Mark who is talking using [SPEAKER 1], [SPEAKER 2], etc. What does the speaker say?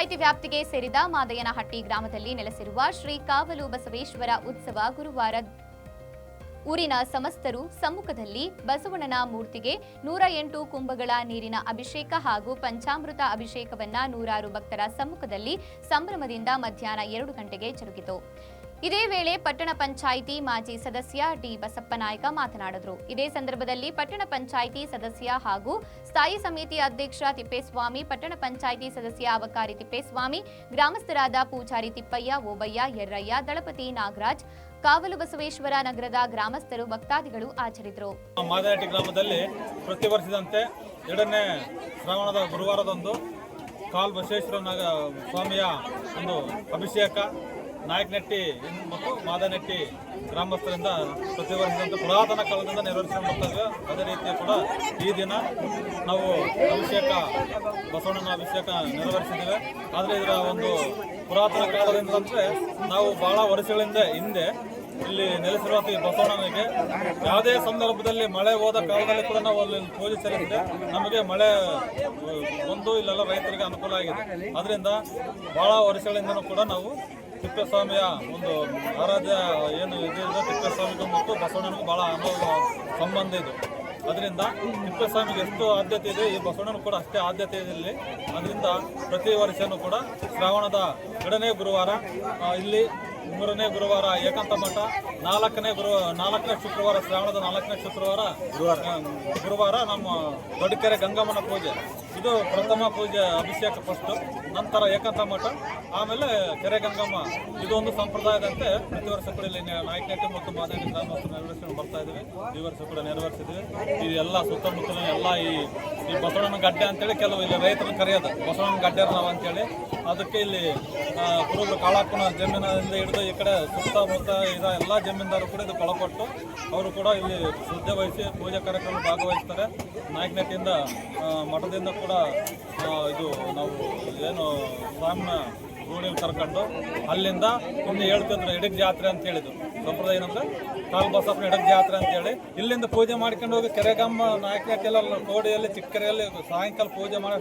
[SPEAKER 1] ಸೇರಿದ ಮಾದಯ್ಯನಹಟ್ಟಿ ಗ್ರಾಮದಲ್ಲಿ ನೆಲೆಸಿರುವ ಶ್ರೀ ಕಾವಲು ಬಸವೇಶ್ವರ ಉತ್ಸವ ಗುರುವಾರ ಊರಿನ ಸಮಸ್ತರು ಸಮ್ಮುಖದಲ್ಲಿ ಬಸವಣ್ಣನ ಮೂರ್ತಿಗೆ ನೂರ ಎಂಟು ಕುಂಭಗಳ ನೀರಿನ ಅಭಿಷೇಕ ಹಾಗೂ ಪಂಚಾಮೃತ ಅಭಿಷೇಕವನ್ನ ನೂರಾರು ಭಕ್ತರ ಸಮ್ಮುಖದಲ್ಲಿ ಸಂಭ್ರಮದಿಂದ ಮಧ್ಯಾಹ್ನ ಎರಡು ಗಂಟೆಗೆ ಜರುಗಿತು. ಇದೇ ವೇಳೆ ಪಟ್ಟಣ ಪಂಚಾಯಿತಿ ಮಾಜಿ ಸದಸ್ಯ ಡಿ ಬಸಪ್ಪನಾಯಕ ಮಾತನಾಡಿದರು. ಇದೇ ಸಂದರ್ಭದಲ್ಲಿ ಪಟ್ಟಣ ಪಂಚಾಯಿತಿ ಸದಸ್ಯ ಹಾಗೂ ಸ್ಥಾಯಿ ಸಮಿತಿ ಅಧ್ಯಕ್ಷ ತಿಪ್ಪೇಸ್ವಾಮಿ, ಪಟ್ಟಣ ಪಂಚಾಯಿತಿ ಸದಸ್ಯ ಅವಕಾರಿ ತಿಪ್ಪೇಸ್ವಾಮಿ, ಗ್ರಾಮಸ್ಥರಾದ ಪೂಜಾರಿ ತಿಪ್ಪಯ್ಯ, ಓಬಯ್ಯ ಎರ್ರಯ್ಯ ದಳಪತಿ ನಾಗರಾಜ್, ಕಾವಲು ಬಸವೇಶ್ವರ ನಗರದ ಗ್ರಾಮಸ್ಥರು, ಭಕ್ತಾದಿಗಳು
[SPEAKER 2] ಮಾದನಟ್ಟಿ ಗ್ರಾಮದಲ್ಲಿ ಪ್ರತಿ ವರ್ಷದಂತೆ ಎರಡನೇ ಶ್ರಾವಣದ ಗುರುವಾರದಂದು ಕಾಲ್ ಬಸವೇಶ್ವರ ಸ್ವಾಮಿಯ ಒಂದು ಅಭಿಷೇಕ ನಾಯಕನಟ್ಟಿ ಮತ್ತು ಮಾದನಟ್ಟಿ ಗ್ರಾಮಸ್ಥರಿಂದ ಪ್ರತಿ ವರ್ಷದಂತೆ ಪುರಾತನ ಕಾಲದಿಂದ ನೆರವೇರಿಸಿಕೊಂಡು ಬರ್ತಾರೆ ಅದೇ ರೀತಿ ಕೂಡ ಈ ದಿನ ನಾವು ಅಭಿಷೇಕ, ಬಸವಣ್ಣನ ಅಭಿಷೇಕ ನೆರವೇರಿಸಿದ್ದೇವೆ. ಆದರೆ ಇದರ ಒಂದು ಪುರಾತನ ಕಾಲದಿಂದ ಅಂದರೆ ನಾವು ಬಹಳ ವರ್ಷಗಳಿಂದ ಹಿಂದೆ ಇಲ್ಲಿ ನೆಲೆಸಿರುವ ಬಸವಣ್ಣನಿಗೆ. ಯಾವುದೇ ಸಂದರ್ಭದಲ್ಲಿ ಮಳೆ ಹೋದ ಕಾಲದಲ್ಲಿ ಕೂಡ ನಾವು ಅಲ್ಲಿ ಪೂಜೆ ನಮಗೆ ಮಳೆ ಒಂದು ಇಲ್ಲೆಲ್ಲ ರೈತರಿಗೆ ಅನುಕೂಲ ಆಗಿದೆ. ಅದರಿಂದ ಭಾಳ ವರ್ಷಗಳಿಂದನೂ ಕೂಡ ನಾವು ತಿಪ್ಪೇಸ್ವಾಮಿಯ ಒಂದು ಆರಾಧ್ಯ ಏನು ಇದು ಇದೆ ತಿಪ್ಪೇಸ್ವಾಮಿಗೂ ಮತ್ತು ಬಸವಣ್ಣನಿಗೂ ಅನುಭವ ಸಂಬಂಧ ಇದು. ಅದರಿಂದ ತಿಪ್ಪೇಸ್ವಾಮಿಗೆ ಎಷ್ಟು ಆದ್ಯತೆ ಇದೆ, ಈ ಬಸವಣ್ಣನ ಕೂಡ ಅಷ್ಟೇ ಆದ್ಯತೆ ಇದೆ ಅದರಿಂದ ಪ್ರತಿ ವರ್ಷವೂ ಕೂಡ ಶ್ರಾವಣದ ಎರಡನೇ ಗುರುವಾರ ಇಲ್ಲಿ ಮೂರನೇ ಗುರುವಾರ ಏಕಾಂತ ಮಠ, ನಾಲ್ಕನೇ ಗುರು, ನಾಲ್ಕನೇ ಶುಕ್ರವಾರ, ಶ್ರಾವಣದ ನಾಲ್ಕನೇ ಶುಕ್ರವಾರ ಗುರುವಾರ ಗುರುವಾರ ನಮ್ಮ ದೊಡ್ಡಕೆರೆ ಗಂಗಮ್ಮನ ಪೂಜೆ. ಇದು ಪ್ರಥಮ ಪೂಜೆ ಅಭಿಷೇಕ ಫಸ್ಟ್ ನಂತರ ಏಕಾಂತ ಮಠ, ಆಮೇಲೆ ಕೆರೆ ಗಂಗಮ್ಮ. ಇದೊಂದು ಸಂಪ್ರದಾಯದಂತೆ ಪ್ರತಿ ವರ್ಷ ಕೂಡ ಇಲ್ಲಿ ನಾಯಕನಟ್ಟಿ ಮತ್ತು ಮಾದರಿ ಗ್ರಾಮಸ್ಥರು ನೆರವೇರಿಸ್ಕೊಂಡು ಬರ್ತಾ ಇದ್ದೀವಿ ಈ ವರ್ಷ ಕೂಡ ನೆರವೇರಿಸಿದ್ವಿ. ಈ ಎಲ್ಲ ಸುತ್ತಮುತ್ತಲಿನ ಎಲ್ಲ ಈ ಈ ಬಸವಣ್ಣನ ಗಡ್ಡೆ ಅಂತೇಳಿ ಕೆಲವು ಇಲ್ಲಿ ರೈತರನ್ನ ಕರೆಯೋದು. ಬಸವಣ್ಣನ ಗಡ್ಡೆ ನಾವು ಅಂತೇಳಿ. ಅದಕ್ಕೆ ಇಲ್ಲಿ ಕುರುಬರು ಕಾಳಪ್ಪನ ಜಮೀನಿಂದ ಹಿಡಿದು ಈ ಕಡೆ ಸುತ್ತಮುತ್ತ ಇದ ಎಲ್ಲ ಜಮೀನ್ದಾರರು ಕೂಡ ಇದು ಕೊಳಪಟ್ಟು ಅವರು ಕೂಡ ಇಲ್ಲಿ ಶ್ರದ್ಧೆ ವಹಿಸಿ ಪೂಜಾ ಕಾರ್ಯಕ್ರಮ ಭಾಗವಹಿಸ್ತಾರೆ. ನಾಯಕನಟ್ಟಿಯಿಂದ ಮಠದಿಂದ ಕೂಡ ಇದು ನಾವು ಏನು ಸ್ವಾಮಿನ ರೂಢಿಯಲ್ಲಿ ಕರ್ಕೊಂಡು ಅಲ್ಲಿಂದ ಒಂದು ಹೇಳ್ತಿದ್ರು, ಎಡಕ್ ಜಾತ್ರೆ ಅಂತ ಹೇಳಿದ್ರು. ಸಂಪ್ರದಾಯ ಏನಂದ್ರೆ, ಕಾಲು ಬಸಪ್ಪನ ಎಡಕ್ ಜಾತ್ರೆ ಅಂತ ಹೇಳಿ ಇಲ್ಲಿಂದ ಪೂಜೆ ಮಾಡ್ಕೊಂಡು ಹೋಗಿ ಕೆರೆಗಮ್ಮ ನಾಯಕನಟ್ಟಿಲ್ಲ ಕೋಡಿಯಲ್ಲಿ ಚಿಕ್ಕರೆಯಲ್ಲಿ ಸಾಯಂಕಾಲ ಪೂಜೆ ಮಾಡೋ